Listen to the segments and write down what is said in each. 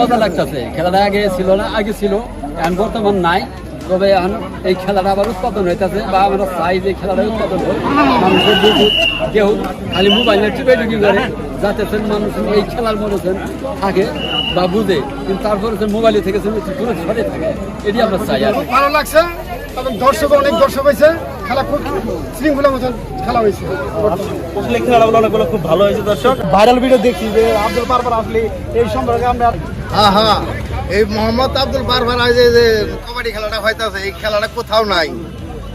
মজা লাগতেছে। খেলাটা আগে ছিল না আগে ছিল এখন বর্তমান নাই। তবে এখন এই খেলাটা আবার উৎপাদন হইতেছে বা আমরা চাই যে খেলাটা উৎপাদন হোক। মানুষের বুঝুক কেউ খালি মোবাইলে টিপে টিপি করে যাতে মানুষ এই খেলার মনোজন থাকে বা বুঝে। কিন্তু তারপরে সে মোবাইলে থেকে দূরে সরে থাকে। এটি আমরা চাই আর ভালো লাগছে। এবং দর্শক অনেক দর্শক হয়েছে। খেলা খুব শৃঙ্খলা মতন খেলা হয়েছে। আসলে খেলাগুলো অনেকগুলো খুব ভালো হয়েছে দর্শক। ভাইরাল ভিডিও দেখছি যে আব্দুল পারবার আসলে এই সম্পর্কে আমরা হ্যাঁ হ্যাঁ। এই মোহাম্মদ আব্দুল আজ যে কবাডি খেলাটা হইতাছে এই খেলাটা কোথাও নাই।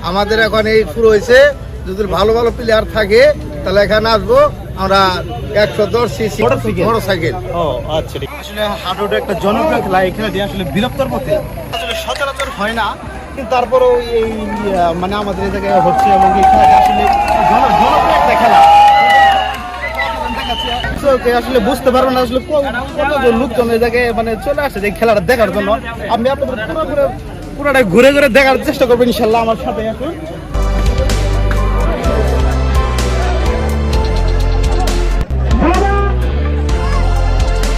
আমাদের এখন এই শুরু হয়েছে যদি ভালো ভালো প্লেয়ার থাকে তাহলে এখানে আসব। আমরা একশো দশ সিসি মোটর সাইকেল ও আচ্ছা। আসলে হাডুডু একটা জনপ্রিয় খেলা এই খেলাটি আসলে বিরক্তর পথে আসলে সচরাচর হয় না কিন্তু তারপরেও এই মানে আমাদের এই জায়গায় হচ্ছে এবং এই খেলাটা আসলে জনপ্রিয় একটা খেলা। So, আসলে বুঝতে পারবেন না আসলে লোকজন এই জায়গায় মানে চলে আসে যে খেলাটা দেখার জন্য। আমি আপনাদের পুরো পুরো পুরোটা ঘুরে ঘুরে দেখার চেষ্টা করব ইনশাল্লাহ আমার সাথে এখন।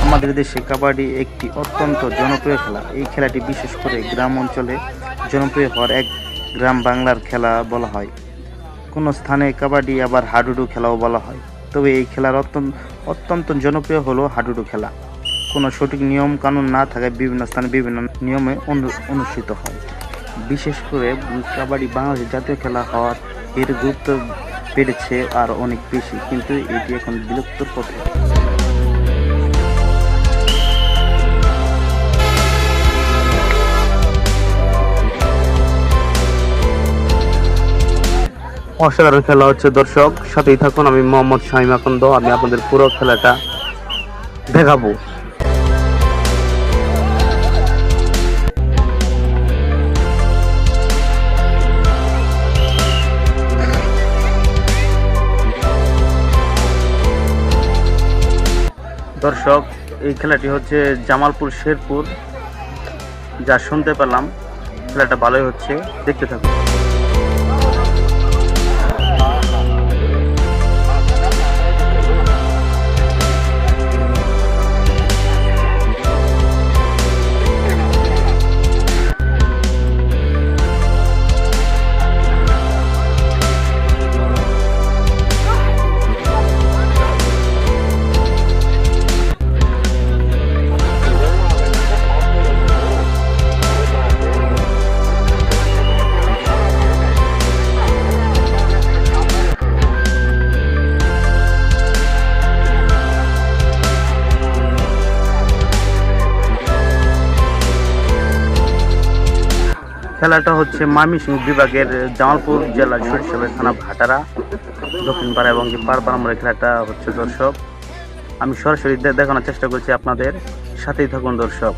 আমাদের দেশে কাবাডি একটি অত্যন্ত জনপ্রিয় খেলা। এই খেলাটি বিশেষ করে গ্রাম অঞ্চলে জনপ্রিয় হওয়ার এক গ্রাম বাংলার খেলা বলা হয়। কোনো স্থানে কাবাডি আবার হাডুডু খেলাও বলা হয়। তবে এই খেলার অত্যন্ত অত্যন্ত জনপ্রিয় হলো হাডুডু খেলা। কোনো সঠিক নিয়ম কানুন না থাকায় বিভিন্ন স্থানে বিভিন্ন নিয়মে অনু- অনুষ্ঠিত হয়। বিশেষ করে কাবাডি বাংলাদেশের জাতীয় খেলা হওয়ার এর গুরুত্ব বেড়েছে আর অনেক বেশি, কিন্তু এটি এখন বিলুপ্তর পথে। অসাধারণ খেলা হচ্ছে, দর্শক। সাথেই থাকুন, আমি মোহাম্মদ শাহিম আকন্দ। আমি আপনাদের পুরো খেলাটা দেখাবো। দর্শক, এই খেলাটি হচ্ছে জামালপুর শেরপুর। যা শুনতে পেলাম, খেলাটা ভালোই হচ্ছে। দেখতে থাকুন। খেলাটা হচ্ছে মামিসিং বিভাগের জামালপুর জেলার সরিষাবাড়ি থানা ভাটারা দক্ষিণপাড়া এবং পাড়পাড়া মোড়ে খেলাটা হচ্ছে দর্শক। আমি সরাসরি দেখানোর চেষ্টা করছি আপনাদের, সাথেই থাকুন দর্শক।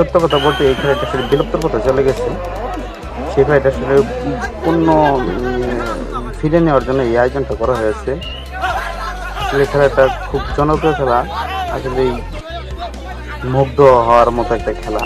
সত্য কথা বলতে এই খেলাটা আসলে বিলুপ্তর কথা চলে গেছে। সেই খেলাটা আসলে পূর্ণ ফিরে নেওয়ার জন্য এই আয়োজনটা করা হয়েছে। আসলে খেলাটা খুব জনপ্রিয় খেলা। আসলে এই মুগ্ধ হওয়ার মতো একটা খেলা।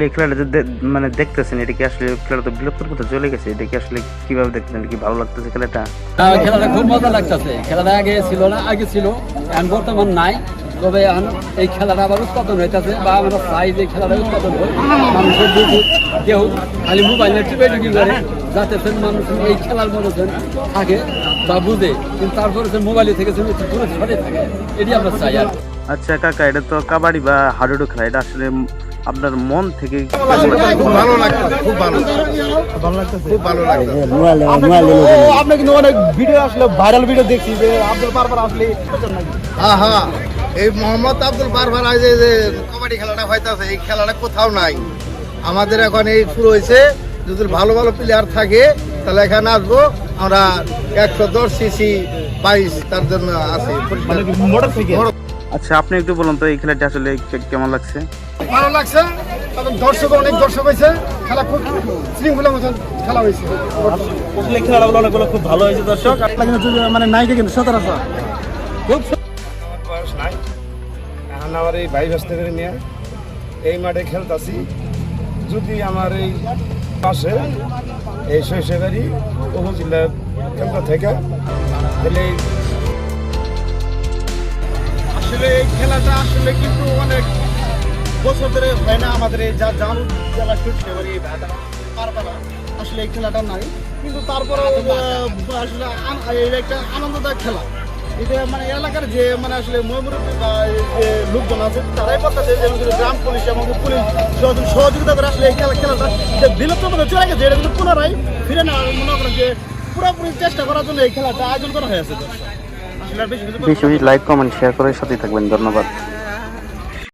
আসলে এই খেলাটা মানে দেখতেছেন এটা কি আসলে খেলাটা তো বিলুপ্তর পথে চলে গেছে? এটা কি আসলে কীভাবে দেখতেছেন? কি ভালো লাগতেছে খেলাটা? খেলাটা খুব মজা লাগতেছে। খেলাটা আগে ছিল না আগে ছিল এখন বর্তমান নাই। তবে এখন এই খেলাটা আবার উৎপাদন হইতেছে বা আমরা চাই যে খেলাটা উৎপাদন হোক। মানুষের বুঝুক কেউ খালি মোবাইলের টিপে ঢুকি করে যাতে মানুষ এই খেলার মধ্যে থাকে বা বুঝে। কিন্তু তারপরে সে মোবাইলে থেকে সে দূরে সরে থাকে। এটি আমরা চাই আর আচ্ছা কাকা এটা তো কাবাডি বা হাডুডু খেলা এটা আসলে আপনার মন থেকে খুব ভালো লাগতো খুব ভালো খুব ভালো লাগতো আপনি কিন্তু অনেক ভিডিও আসলে ভাইরাল ভিডিও দেখছি যে আব্দুল বারবার আসলে হ্যাঁ হ্যাঁ এই মোহাম্মদ আব্দুল বারবার আজ যে কবাডি খেলাটা হইতাছে এই খেলাটা কোথাও নাই। আমাদের এখন এই শুরু হয়েছে যদি ভালো ভালো প্লেয়ার থাকে তাহলে এখানে আসব। আমরা একশো দশ সিসি বাইশ তার জন্য আছি। মানে মোটর আচ্ছা আপনি একটু বলুন তো এই খেলাটি আসলে কেমন লাগছে? ভালো লাগছে। এবং দর্শক অনেক দর্শক হয়েছে। খেলা খুব শৃঙ্খলা মতন খেলা হয়েছে। আসলে খেলাগুলো অনেকগুলো খুব ভালো হয়েছে দর্শক। আপনার কিন্তু যদি- মানে নায়িকা কিন্তু সতেরোশো খুব বয়স নাই। এখন আমার এই ভাই ব্যস্ত করে নিয়ে এই মাঠে খেলতাছি। যদি আমার এই পাশে এই শৈশবেরই উপজেলা কেন্দ্র থেকে তাহলে আসলে এই খেলাটা আসলে কিন্তু অনেক বছর ধরে হয় না আমাদের এই যা জামু জেলা সুটসেবারি পারপাড়া। আসলে এই খেলাটা নাই। কিন্তু তারপরে আসলে এই একটা আনন্দদায়ক খেলা। এটা মানে এলাকার যে মানে আসলে ময়মুরব্বী বা এই লোকজন আছে, তারাই বলতেছে যে গ্রাম পুলিশ এবং পুলিশ সহযোগিতা করে আসলে এই খেলা খেলাটা যে বিলুপ্ত মধ্যে চলে গেছে, এটা কিন্তু পুনরায় ফিরে না মনে করেন যে পুরোপুরি চেষ্টা করার জন্য এই খেলাটা আয়োজন করা হয়েছে। বেশি বেশি লাইক কমেন্ট শেয়ার করে সাথেই থাকবেন। ধন্যবাদ।